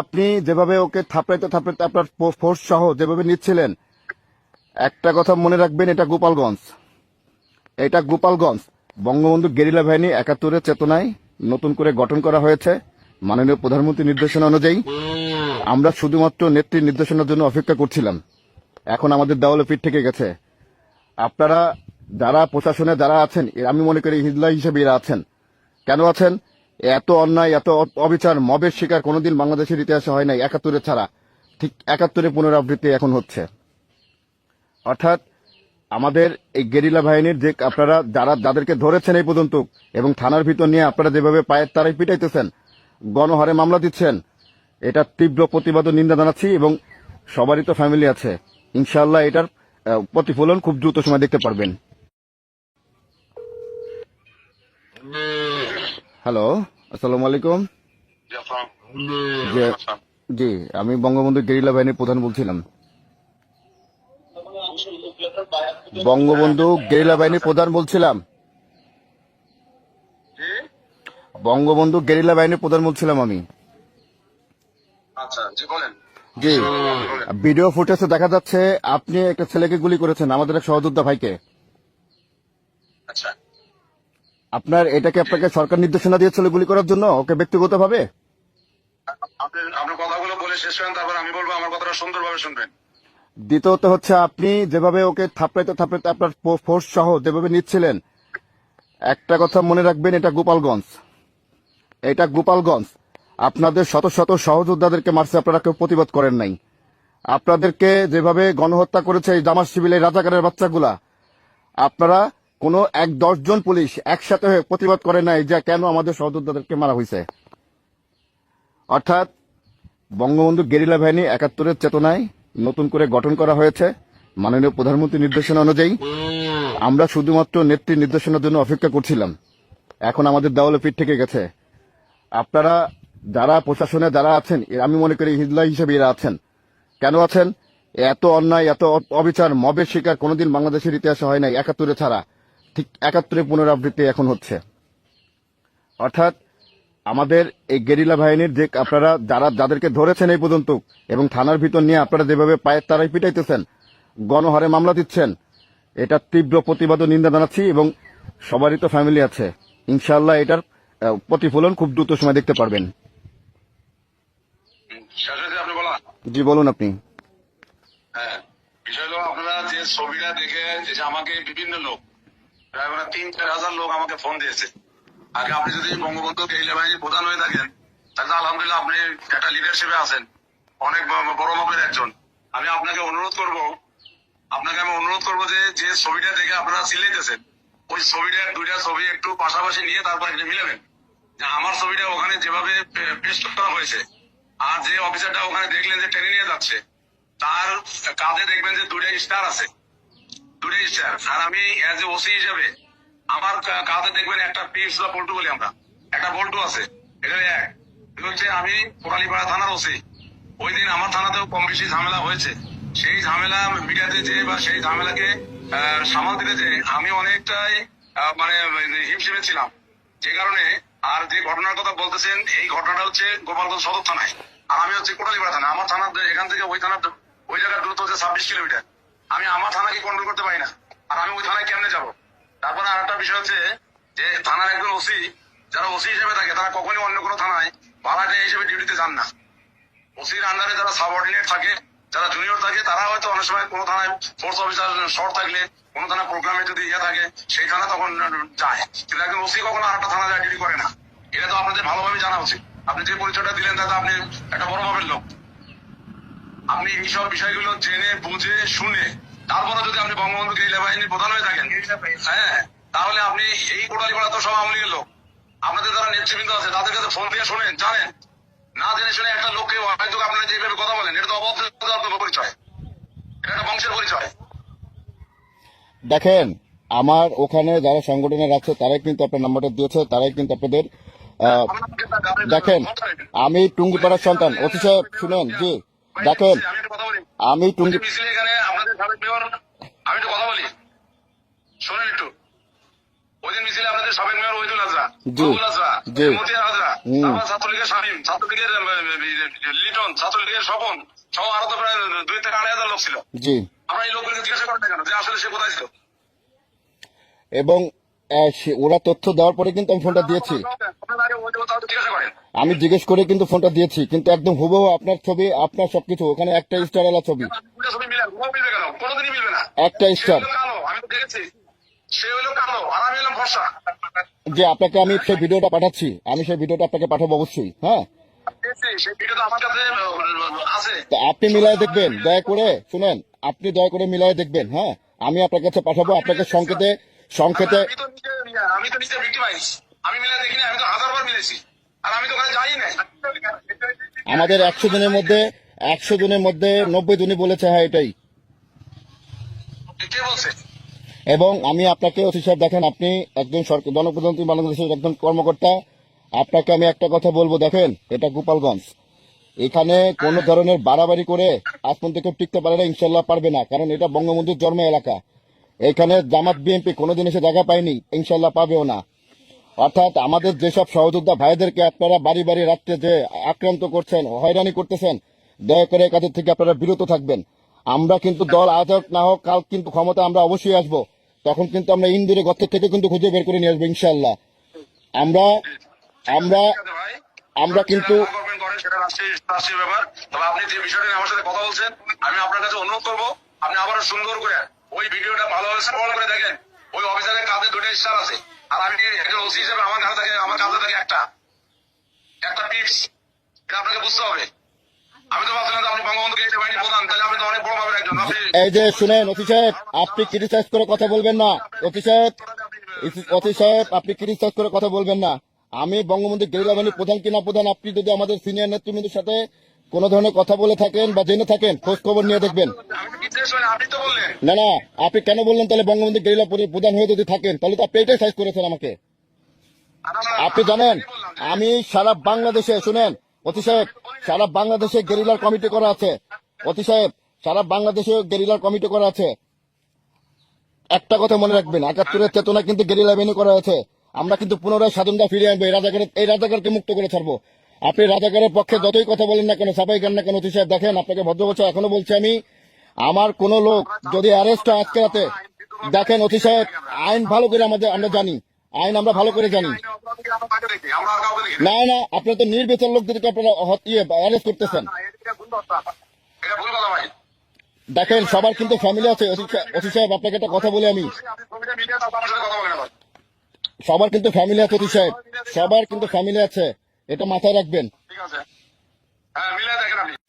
আপনি যেভাবে ওকে থাপড়াইতে থাপড়াইতে আপনার ফোর্স সহ যেভাবে নিচ্ছিলেন, একটা কথা মনে রাখবেন, এটা গোপালগঞ্জ। এটা গোপালগঞ্জ। বঙ্গবন্ধু গেরিলা বাহিনী একাত্তরের চেতনায় নতুন করে গঠন করা হয়েছে মাননীয় প্রধানমন্ত্রী নির্দেশনা অনুযায়ী। আমরা শুধুমাত্র নেত্রীর নির্দেশনার জন্য অপেক্ষা করছিলাম। এখন আমাদের দেওয়ালে পিঠ থেকে গেছে। আপনারা যারা প্রশাসনে যারা আছেন আমি মনে করি হিজলা হিসেবে এরা আছেন। কেন আছেন? এত অন্যায়, এত অবিচার, মবের শিকার কোনোদিন বাংলাদেশের ইতিহাসে হয় নাই, একাত্তরে ছাড়া। ঠিক একাত্তরে পুনরাবৃত্তি এখন হচ্ছে। অর্থাৎ আমাদের এই গেরিলা বাহিনীর যে আপনারা যারা যাদেরকে ধরেছেন এই পর্যন্ত এবং থানার ভিতর নিয়ে আপনারা যেভাবে পায়ের তারাই পিটাইতেছেন, গণহারে মামলা দিচ্ছেন, এটা তীব্র প্রতিবাদ ও নিন্দা জানাচ্ছি এবং সবারই তো ফ্যামিলি আছে। ইনশাল্লাহ এটার প্রতিফলন খুব দ্রুত সময় দেখতে পারবেন। হ্যালো আসসালামু আলাইকুম জি আমি বঙ্গবন্ধু গেরিলা বাহিনীর প্রধান বলছিলাম। বঙ্গবন্ধু গেরিলা বাহিনীর প্রধান বলছিলাম। বঙ্গবন্ধু গেরিলা বাহিনীর প্রধান বলছিলাম আমি। আচ্ছা জি জি ভিডিও ফুটেজে দেখা যাচ্ছে আপনি একটা ছেলেকে গুলি করেছেন আমাদের এক সহযোদ্ধা ভাইকে। আচ্ছা। আপনার এটাকে আপনাকে সরকার নির্দেশনা দিয়েছিল গুলি করার জন্য ওকে ব্যক্তিগতভাবে? আপনি কথাগুলো বলে শেষ করেন তারপর আমি বলব আমার কথাটা সুন্দরভাবে শুনবেন। দ্বিতীয়ত হচ্ছে আপনি যেভাবে ওকে থাপড়াইতে থাপড়াইতে আপনার ফোর্স সহ যেভাবে নিচ্ছিলেন একটা কথা মনে রাখবেন এটা গোপালগঞ্জ। এটা গোপালগঞ্জ। আপনাদের শত শত সহযোদ্ধাদেরকে মারছে আপনারা কেউ প্রতিবাদ করেন নাই। আপনাদেরকে যেভাবে গণহত্যা করেছে এই জামাত শিবিলের রাজাকারের বাচ্চাগুলা আপনারা কোনো এক দশজন পুলিশ একসাথে হয়ে প্রতিবাদ করে নাই যে কেন আমাদের সহযোদ্ধাদেরকে মারা হয়েছে। অর্থাৎ বঙ্গবন্ধু গেরিলা বাহিনী একাত্তরের চেতনায় নতুন করে গঠন করা হয়েছে মাননীয় প্রধানমন্ত্রী নির্দেশনা অনুযায়ী। আমরা শুধুমাত্র নেত্রীর নির্দেশনার জন্য অপেক্ষা করছিলাম। এখন আমাদের দেওয়ালে পিঠ থেকে গেছে। আপনারা যারা প্রশাসনে যারা আছেন আমি মনে করি হিজলা হিসেবে এরা আছেন। কেন আছেন? এত অন্যায়, এত অবিচার, মবের শিকার কোনোদিন বাংলাদেশের ইতিহাসে হয় নাই, একাত্তরে ছাড়া। ঠিক একাত্তরে পুনরাবৃত্তি এখন হচ্ছে। অর্থাৎ আমাদের এই গেরিলা বাহিনীর যে আপনারা যারা যাদেরকে ধরেছেন এই পর্যন্ত এবং থানার ভিতর নিয়ে আপনারা যেভাবে পায়ের তারাই পিটাইতেছেন গণহারে মামলা দিচ্ছেন এটা তীব্র প্রতিবাদ ও নিন্দা জানাচ্ছি এবং সবারই তো ফ্যামিলি আছে। ইনশাল্লাহ এটার প্রতিফলন খুব দ্রুত সময় দেখতে পারবেন। জি বলুন আপনি। হ্যাঁ বিষয় হলো আপনারা যে ছবিটা দেখে যে আমাকে বিভিন্ন লোক মানে তিন, চার হাজার লোক আমাকে ফোন দিয়েছে। আগে আপনি যদি বঙ্গবন্ধু বাহিনীর প্রধান হয়ে থাকেন, তাহলে আলহামদুলিল্লাহ আপনি একটা লিডারশিপে আছেন। অনেক বড় মাপের একজন। আমি আপনাকে অনুরোধ করব, আপনাকে আমি অনুরোধ করব যে যে ছবিটা দেখে আপনারা সিলেতেছেন ওই ছবিটার দুইটা ছবি একটু পাশাপাশি নিয়ে তারপর এটা মিলাবেন। আমার ছবিটা ওখানে যেভাবে পেস্ট করা হয়েছে, আর যে অফিসারটা ওখানে দেখলেন যে ট্রেনে নিয়ে যাচ্ছে, তার কাঁধে দেখবেন যে দুইটা স্টার আছে। আমি ওসি হিসেবে আমার দেখবেন একটা বল্টু বলি আমরা। একটা বল্টু আছে আমি কোটালীপাড়া থানার ওসি আমার থানাতেও কম বেশি ঝামেলা হয়েছে। সেই ঝামেলা সেই ঝামেলাকে সামাল আমি অনেকটাই মানে হিমশিমে ছিলাম। যে কারণে আর যে ঘটনার কথা বলতেছেন, এই ঘটনাটা হচ্ছে গোপালগঞ্জ সদর থানায়। আর আমি হচ্ছে কোটালীপাড়া থানা। আমার থানার এখান থেকে ওই থানার ওই জায়গার দূরত্ব হচ্ছে ছাব্বিশ কিলোমিটার। আমি আমার থানাকে কন্ট্রোল করতে পারি না। আর আমি ওই থানায় কেমনে যাব? তারপরে আর একটা বিষয় হচ্ছে যে থানার একজন ওসি, যারা ওসি হিসেবে থাকে, তারা কখনই অন্য কোনো থানায় ভাড়াটে হিসেবে ডিউটিতে যান না। ওসির আন্ডারে যারা সাবঅর্ডিনেট থাকে, যারা জুনিয়র থাকে, তারা হয়তো অনেক সময় কোনো থানায় ফোর্স অফিসার শর্ট থাকলে, কোনো থানায় প্রোগ্রামে যদি ইয়ে থাকে সেই থানা তখন যায়। কিন্তু একজন ওসি কখনো আর একটা থানা যায় ডিউটি করে না। এটা তো আপনাদের ভালোভাবে জানা উচিত। আপনি যে পরিচয়টা দিলেন, তাতে আপনি একটা বড় মাপের লোক। আপনি এইসব বিষয়গুলো জেনে বুঝে শুনে তারপরে যদি আপনি বঙ্গবন্ধু গেরিলা বাহিনীর প্রধান হয়ে থাকেন হ্যাঁ তাহলে আপনি এই কোটালীপাড়া তো সব আওয়ামী লীগের লোক। আপনাদের যারা নেতৃবৃন্দ আছে তাদের কাছে ফোন দিয়ে শোনেন জানেন। না জেনে শুনে একটা লোককে হয়তো আপনারা যেভাবে কথা বলেন এটা তো অবদ্ধ পরিচয়। এটা একটা বংশের পরিচয়। দেখেন আমার ওখানে যারা সংগঠনের আছে তারাই কিন্তু আপনার নাম্বারটা দিয়েছে তারাই কিন্তু আপনাদের দেখেন আমি টুঙ্গিপাড়ার সন্তান। অতি সাহেব শুনেন জি। দেখেন আমি টুঙ্গি এখানে আপনাদের সাবেক মেয়র আমি কথা বলি। শোনেন একটু। ওই দিন মিছিলে আপনাদের সাবেক মেয়র ওইদুল আজরা জি। আজরা মতিয়ার আজরা হুম। ছাত্রলীগের শামীম ছাত্রলীগের লিটন ছাত্রলীগের স্বপন সহ আরও তো প্রায় দুই থেকে আড়াই হাজার লোক ছিল। জি। আমরা এই লোকগুলোকে জিজ্ঞাসা করেন কেন? যে আসলে সে কোথায় ছিল? এবং ওরা তথ্য দেওয়ার পরে কিন্তু আমি ফোনটা দিয়েছি। আমি জিজ্ঞেস করে কিন্তু ফোনটা দিয়েছি, কিন্তু একদম হুবহু আপনার ছবি, আপনার সবকিছু, ওখানে একটা স্টার আলা ছবি। একটা স্টার যে আপনাকে আমি সেই ভিডিওটা পাঠাচ্ছি, আমি সেই ভিডিওটা আপনাকে পাঠাবো অবশ্যই হ্যাঁ? আপনি মিলায় দেখবেন, দয়া করে শুনেন, আপনি দয়া করে মিলায় দেখবেন হ্যাঁ? আমি আপনার কাছে পাঠাবো, আপনাকে সংকেতে সংকেতে আমি তো আমি মিলে দেখিনি আমি তো হাজারবার মিলেছি। আর আমি তো ওখানে যাই নাই। আমাদের একশো জনের মধ্যে একশো জনের মধ্যে নব্বই জনই বলেছে হ্যাঁ এটাই। এবং আমি আপনাকে অতি সাহেব দেখেন আপনি একজন সরকার জনপ্রতিনিধি বাংলাদেশের একজন কর্মকর্তা আপনাকে আমি একটা কথা বলব দেখেন এটা গোপালগঞ্জ। এখানে কোনো ধরনের বাড়াবাড়ি করে আজ পর্যন্ত কেউ টিকতে পারে না ইনশাল্লাহ পারবে না কারণ এটা বঙ্গবন্ধুর জন্ম এলাকা। এখানে জামাত বিএনপি কোনোদিন এসে জায়গা পায়নি ইনশাল্লাহ পাবেও না। অর্থাৎ আমাদের যেসব সহযোদ্ধা ভাইদেরকে আপনারা বাড়ি বাড়ি রাখতে যে আক্রান্ত করছেন, হয়রানি করতেছেন, দয়া করে কাজের থেকে আপনারা বিরত থাকবেন। আমরা কিন্তু দল আজ না হোক, কাল কিন্তু ক্ষমতা আমরা অবশ্যই আসব। তখন কিন্তু আমরা ইন্দুরে গর্তের থেকে কিন্তু খুঁজে বের করে নিয়ে আসব ইনশাল্লাহ আমরা আমরা আমরা কিন্তু আপনি সুন্দর করে ওই ভিডিওটা করে দেখেন। ওই অফিসারের দুটো আছে। আর আমি একজন ওসি হিসেবে আমার কাছে থাকে আমার কাছে থাকে একটা। একটা টিপস এটা আপনাকে বুঝতে হবে। আমি তো ভাবছিলাম আপনি বঙ্গবন্ধুকে এই বাহিনী প্রধান তাহলে আপনি তো অনেক বড় ভাবের একজন। এই যে শুনেন অতি সাহেব আপনি ক্রিটিসাইজ করে কথা বলবেন না। অতি সাহেব সাহেব আপনি ক্রিটিসাইজ করে কথা বলবেন না। আমি বঙ্গবন্ধু গেরিলা বাহিনীর প্রধান কিনা প্রধান আপনি যদি আমাদের সিনিয়র নেতৃবৃন্দের সাথে কোনো ধরনের কথা বলে থাকেন বা জেনে থাকেন খোঁজ খবর নিয়ে দেখবেন। হই না, না আপনি কেন বললেন? তাহলে বঙ্গবন্ধু গেরিলা প্রধান হয়ে যদি থাকেন তাহলে তো আপনি এটাই সাইজ করেছেন আমাকে। আপনি জানেন আমি সারা বাংলাদেশে শুনেন অতি সাহেব সারা বাংলাদেশে গেরিলার কমিটি করা আছে। অতি সাহেব সারা বাংলাদেশে গেরিলার কমিটি করা আছে। একটা কথা মনে রাখবেন একাত্তরের চেতনা কিন্তু গেরিলা বেনি করা আছে। আমরা কিন্তু পুনরায় স্বাধীনতা ফিরিয়ে আনব এই রাজাকারের এই রাজাকারকে মুক্ত করে ছাড়বো। আপনি রাজাকারের পক্ষে যতই কথা বলেন না কেন, সাফাই গান না কেন, অতি সাহেব দেখেন, আপনাকে ভদ্রবচ্চ এখনও বলছি আমি, আমার কোন লোক যদি অ্যারেস্ট হয় আজকে রাতে, দেখেন অতি সাহেব, আইন ভালো করে আমাদের, আমরা জানি, আইন আমরা ভালো করে জানি। না না, আপনার তো নির্বিচার লোকদেরকে আপনারা হত- ইয়ে অ্যারেস্ট করতেছেন। দেখেন, সবার কিন্তু ফ্যামিলি আছে, অতি সাহেব আপনাকে একটা কথা বলি আমি। সবার কিন্তু ফ্যামিলি আছে, অতি সাহেব, সবার কিন্তু ফ্যামিলি আছে। এটা মাথায় রাখবেন। ঠিক আছে। হ্যাঁ দেখেন আপনি।